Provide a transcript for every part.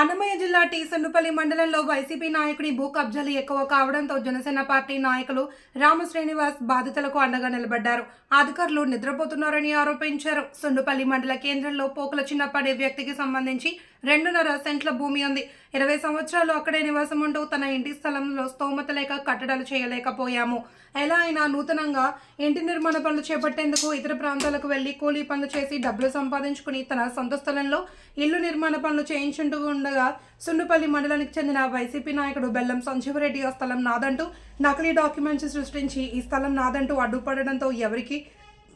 అన్నమయ్య జిల్లా టీ సండుపల్లి మండలంలో వైసీపీ నాయకుడి భూ కబ్జాలు ఎక్కువ కావడంతో జనసేన పార్టీ నాయకులు రామ శ్రీనివాస్ బాధితులకు అండగా నిలబడ్డారు. అధికారులు నిద్రపోతున్నారని ఆరోపించారు. సుండుపల్లి మండల కేంద్రంలో పోకల చిన్నప్పటి వ్యక్తికి సంబంధించి రెండున్నర సెంట్ల భూమి ఉంది. ఇరవై సంవత్సరాలు అక్కడే నివాసం ఉంటూ తన ఇంటి స్థలంలో స్తోమత లేక కట్టడాలు చేయలేకపోయాము. ఎలా అయినా నూతనంగా ఇంటి నిర్మాణ పనులు చేపట్టేందుకు ఇతర ప్రాంతాలకు వెళ్ళి కూలీ పనులు చేసి డబ్బులు సంపాదించుకుని తన సొంత స్థలంలో ఇల్లు నిర్మాణ పనులు చేయించుంటూ ఉండగా సుండుపల్లి మండలానికి చెందిన వైసీపీ నాయకుడు బెల్లం సంజీవరెడ్డి ఆ స్థలం నాదంటూ నకిలీ డాక్యుమెంట్స్ సృష్టించి ఈ స్థలం నాదంటూ అడ్డుపడడంతో ఎవరికి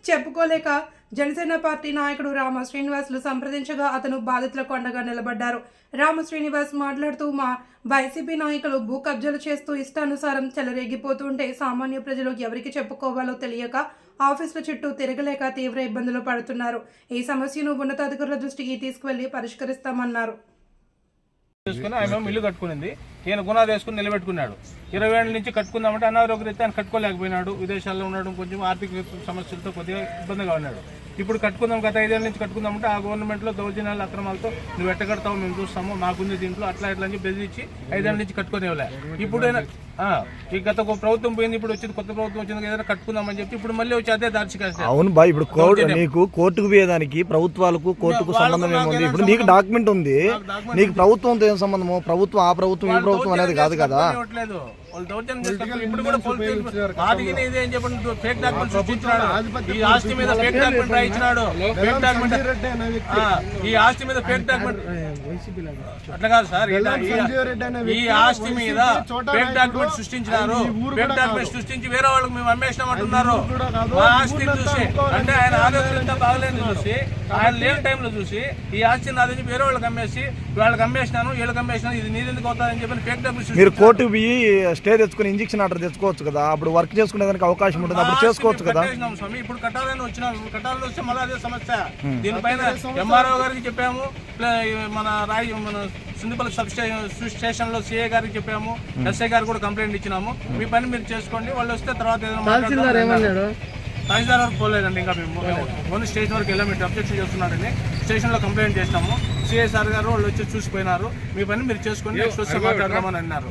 చెప్పుకోలేక జనసేన పార్టీ నాయకుడు రామ శ్రీనివాసులు సంప్రదించగా అతను బాధితులకు అండగా నిలబడ్డారు. రామ శ్రీనివాస్ మాట్లాడుతూ మా వైసీపీ నాయకులు భూ కబ్జాలు చేస్తూ ఇష్టానుసారం చెలరేగిపోతుంటే సామాన్య ప్రజలు ఎవరికి చెప్పుకోవాలో తెలియక ఆఫీసుల చుట్టూ తిరగలేక తీవ్ర ఇబ్బందులు పడుతున్నారు. ఈ సమస్యను ఉన్నతాధికారుల దృష్టికి తీసుకువెళ్ళి పరిష్కరిస్తామన్నారు. ఇల్లు కట్టుకునింది. ఈయన గుణాలు వేసుకుని నిలబెట్టుకున్నాడు. ఇరవై ఏళ్ళ నుంచి కట్టుకుందామంటే అనారోగ్య రీత్యా ఆయన కట్టుకోలేకపోయినాడు. విదేశాల్లో ఉండడం కొంచెం ఆర్థిక సమస్యలతో కొద్దిగా ఇబ్బందిగా ఉన్నాడు. ఇప్పుడు కట్టుకుందాం గత ఐదేళ్ళ నుంచి కట్టుకుందామంటే ఆ గవర్నమెంట్లో దౌర్జన్యాల అక్రమాలతో నువ్వు ఎట్టగడతావు మేము చూస్తాము మాకుంది దీంట్లో అట్లా ఇట్లా అని బెదిరించి ఐదేళ్ళ నుంచి కట్టుకునేవాళ్ళే ఇప్పుడు ఆయన- ఆ, ఈ గత ప్రభుత్వం పోయింది ఇప్పుడు వచ్చింది కొత్త ప్రభుత్వం వచ్చింది ఏదైనా కట్టుకుందామని చెప్పి ఇప్పుడు మళ్ళీ వచ్చి అదే దార్చికేస్తారు అవును బాయ్ ఇప్పుడు కోర్టు నీకు కోర్టుకు పోయేదానికి ప్రభుత్వాలకు కోర్టుకు సంబంధం ఏముంది? ఇప్పుడు నీకు డాక్యుమెంట్ ఉంది. నీకు ప్రభుత్వంతో ఏం సంబంధము? ప్రభుత్వం ఆ ప్రభుత్వం ప్రభుత్వం అనేది కాదు కదా? వాళ్ళు దౌర్జన్యం చేస్తారు ఇప్పుడు కూడా పోలీసులు ఆదికి ఇదే అని చెప్పి ఫేక్ డాక్యుమెంట్ సృష్టించినాడు. ఈ ఆస్తి మీద ఫేక్ డాక్యుమెంట్ రాయించినాడు. ఫేక్ డాక్యుమెంట్ ఆ, ఈ ఆస్తి మీద ఫేక్ డాక్యుమెంట్ అట్లా కాదు సార్ ఈ- ఆస్తి మీద ఫేక్ డాక్యుమెంట్ సృష్టించినారు. ఫేక్ డాక్యుమెంట్ సృష్టించి వేరే వాళ్ళకి మేము అమ్మేసినామంటున్నారు. మా ఆస్తిని చూసి అంటే ఆయన ఆరోగ్యంతో బాగలేని చూసి ఆయన లేని టైంలో చూసి ఈ ఆస్తిని నాదని వేరే వాళ్ళకి అమ్మేసి వాళ్ళకి అమ్మేసినాను వీళ్ళకి అమ్మేసినాను ఇది నీదెందుకు అవుతుందని చెప్పి ఫేక్ డాక్యుమెంట్ మీరు కోర్టుకు పోయి స్టే తెచ్చుకుని ఇంజక్షన్ ఆర్డర్ తెచ్చుకోవచ్చు కదా అప్పుడు వర్క్ చేసుకునే దానికి అవకాశం ఉంటుంది అప్పుడు చేసుకోవచ్చు కదా. ఇప్పుడు కట్టాలని వచ్చినాం ఇప్పుడు కట్టాలని వస్తే మళ్ళీ అదే సమస్య. దీనిపైన ఎంఆర్ఓ గారికి చెప్పాము మన రాయి మన సుందిపల్లి సబ్ స్టేషన్లో సిఏ గారికి చెప్పాము ఎస్ఐ గారికి కూడా కంప్లైంట్ ఇచ్చినాము. మీ పని మీరు చేసుకోండి వాళ్ళు వస్తే తర్వాత ఏదైనా. తహసీల్దార్ వరకు పోలేదండి ఇంకా మేము ఓన్లీ స్టేషన్ వరకు వెళ్ళాము అబ్జెక్షన్ చేస్తున్నారని స్టేషన్లో కంప్లైంట్ చేసినాము. సిఐ సార్ గారు వాళ్ళు వచ్చి చూసిపోయినారు. మీ పని మీరు చేసుకోండి నెక్స్ట్ మాట్లాడదామని అన్నారు.